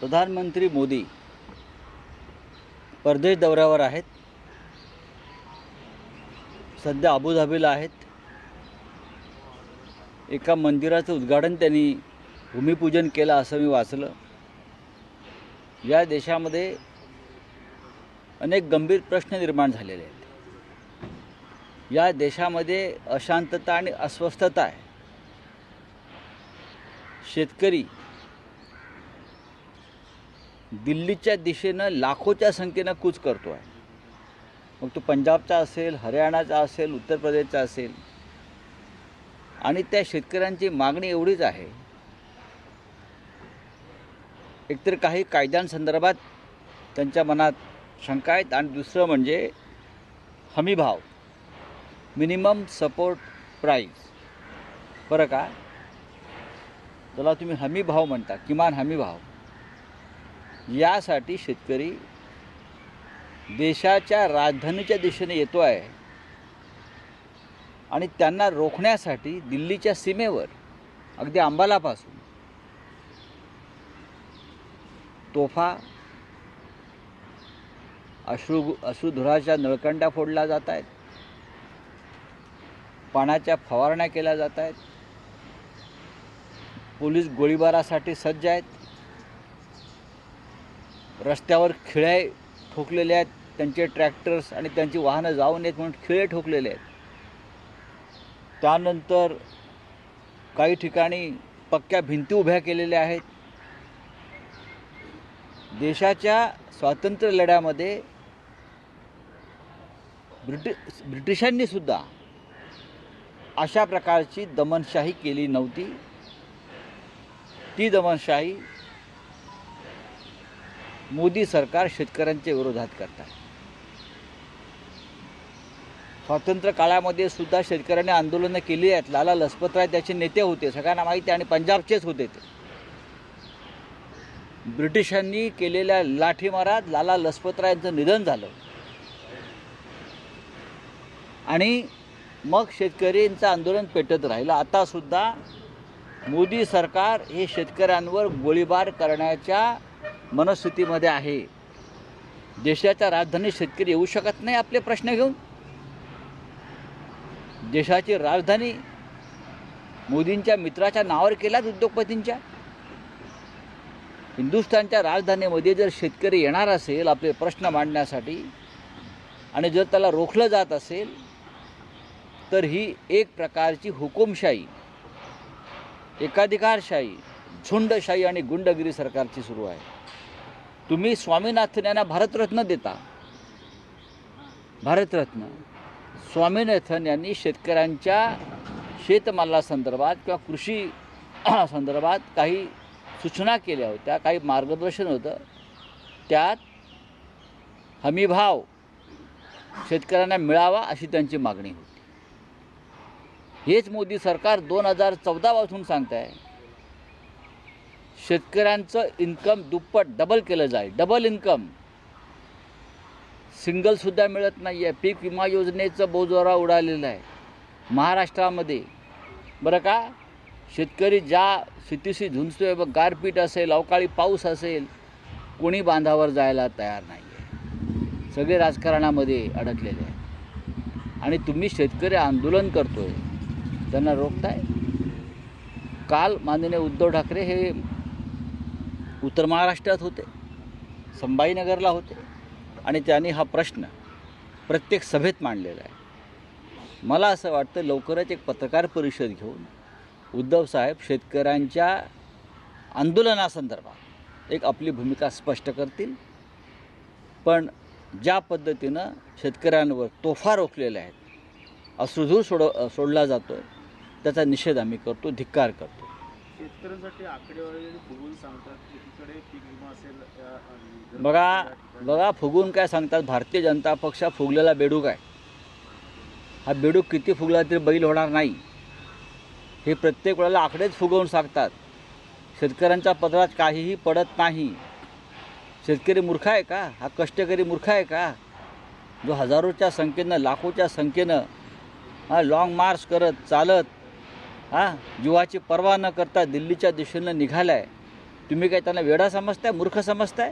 प्रधानमंत्री मोदी परदेश दौऱ्यावर आहेत. सध्या अबुधाबीला आहेत. एका मंदिराचं उद्घाटन त्यांनी भूमिपूजन केलं असं मी वाचलं. या देशामध्ये अनेक गंभीर प्रश्न निर्माण झालेले आहेत. या देशामध्ये अशांतता आणि अस्वस्थता आहे. शेतकरी दिल्लीच्या दिशेनं लाखोच्या संख्येनं कूच करतो आहे मग तो पंजाबचा असेल हरियाणाचा असेल उत्तर प्रदेशचा असेल आणि त्या शेतकऱ्यांची मागणी एवढीच आहे. एकतर काही कायद्यांसंदर्भात त्यांच्या मनात शंका आहेत आणि दुसरं म्हणजे हमीभाव मिनिमम सपोर्ट प्राईज बरं का? त्याला तुम्ही हमी भाव म्हणता किमान हमी भाव. यासाठी शेतकरी देशाच्या राजधानीच्या दिशेने येतो आहे. आणि त्यांना रोखण्यासाठी दिल्लीच्या सीमेवर अगदी अंबालापासून तोफा अश्रू अश्रुधुराच्या नळकंड्या फोडल्या जात आहेत. पाण्याच्या फवारण्या केल्या जात आहेत. पोलीस गोळीबारासाठी सज्ज आहेत. रस्त्यावर खिळे ठोकलेले आहेत त्यांचे ट्रॅक्टर्स आणि त्यांची वाहनं जाऊ नयेत म्हणून खिळे ठोकलेले आहेत. त्यानंतर काही ठिकाणी पक्क्या भिंती उभ्या केलेल्या आहेत. देशाच्या स्वातंत्र्य लढ्यामध्ये ब्रिटि ब्रिटिशांनी सुद्धा अशा प्रकारची दमनशाही केली नव्हती. ती दमनशाही मोदी सरकार शेतकऱ्यांच्या विरोधात करतात. स्वातंत्र्य काळामध्ये सुद्धा शेतकऱ्यांनी आंदोलनं केली आहेत. लाला लजपतराय त्याचे नेते होते सगळ्यांना माहिती आहे आणि पंजाबचेच होते ते. ब्रिटिशांनी केलेल्या लाठीमारात लाला लजपतरायांचं निधन झालं. आणि मग शेतकऱ्यांचं आंदोलन पेटत राहिलं. आतासुद्धा मोदी सरकार हे शेतकऱ्यांवर गोळीबार करण्याच्या मनस्थितीमध्ये आहे. देशाच्या राजधानी शेतकरी येऊ शकत नाही आपले प्रश्न घेऊन. देशाची राजधानी मोदींच्या मित्राच्या नावावर केल्यात उद्योगपतींच्या. हिंदुस्थानच्या राजधानीमध्ये जर शेतकरी येणार असेल आपले प्रश्न मांडण्यासाठी आणि जर त्याला रोखलं जात असेल तर ही एक प्रकारची हुकुमशाही एकाधिकारशाही झुंडशाही आणि गुंडगिरी सरकारची सुरू आहे. तुम्ही स्वामीनाथन यांना भारतरत्न देता. भारतरत्न. स्वामीनाथन यांनी शेतकऱ्यांच्या शेतमालासंदर्भात किंवा कृषी संदर्भात काही सूचना केल्या होत्या काही मार्गदर्शन होतं. त्यात हमीभाव शेतकऱ्यांना मिळावा अशी त्यांची मागणी होती. हेच मोदी सरकार दोन हजार चौदापासून सांगत आहे शेतकऱ्यांचं इन्कम दुप्पट डबल केलं जाईल. Double income. सिंगलसुद्धा मिळत नाही आहे पीक विमा योजनेचं बोजोरा उडालेलं आहे. महाराष्ट्रामध्ये. बरं का? शेतकरी ज्या स्थितीशी झुंजतोय बघ गारपीट असेल अवकाळी पाऊस असेल कोणी बांधावर जायला तयार नाही आहे सगळे राजकारणामध्ये अडकलेले आहे आणि तुम्ही शेतकरी आंदोलन करतोय त्यांना रोखताय? काल माननीय उद्धव ठाकरे हे उत्तर महाराष्ट्रात होते संभाजीनगरला होते. आणि त्यांनी हा प्रश्न प्रत्येक सभेत मांडलेला आहे. मला असं वाटतं लवकरच एक पत्रकार परिषद घेऊन उद्धव साहेब शेतकऱ्यांच्या आंदोलनासंदर्भात एक आपली भूमिका स्पष्ट करतील. पण ज्या पद्धतीनं शेतकऱ्यांवर तोफा रोखलेल्या आहेत अश्रुधूर सोड सोडला जातो आहे त्याचा निषेध आम्ही करतो धिक्कार करतो. शेतकऱ्यांसाठी आकडेवारी फुगून सांगतात एकीकडे पीक विमा असेल बघा बघा फुगून काय सांगतात भारतीय जनता पक्ष फुगलेला बेडूक आहे. हा बेडूक किती फुगला तरी बैल होणार नाही. हे प्रत्येक वेळेला आकडेच फुगवून सांगतात. शेतकऱ्यांच्या पदरात काहीही पडत नाही. शेतकरी मूर्ख आहे का? हा कष्टकरी मूर्ख आहे का? जो हजारोच्या संख्येनं लाखोच्या संख्येनं हा लाँग मार्च करत चालत हां जीवाची पर्वा न करता दिल्लीच्या दिशेनं निघाला आहे तुम्ही काय त्यांना वेडा समजताय मूर्ख समजताय?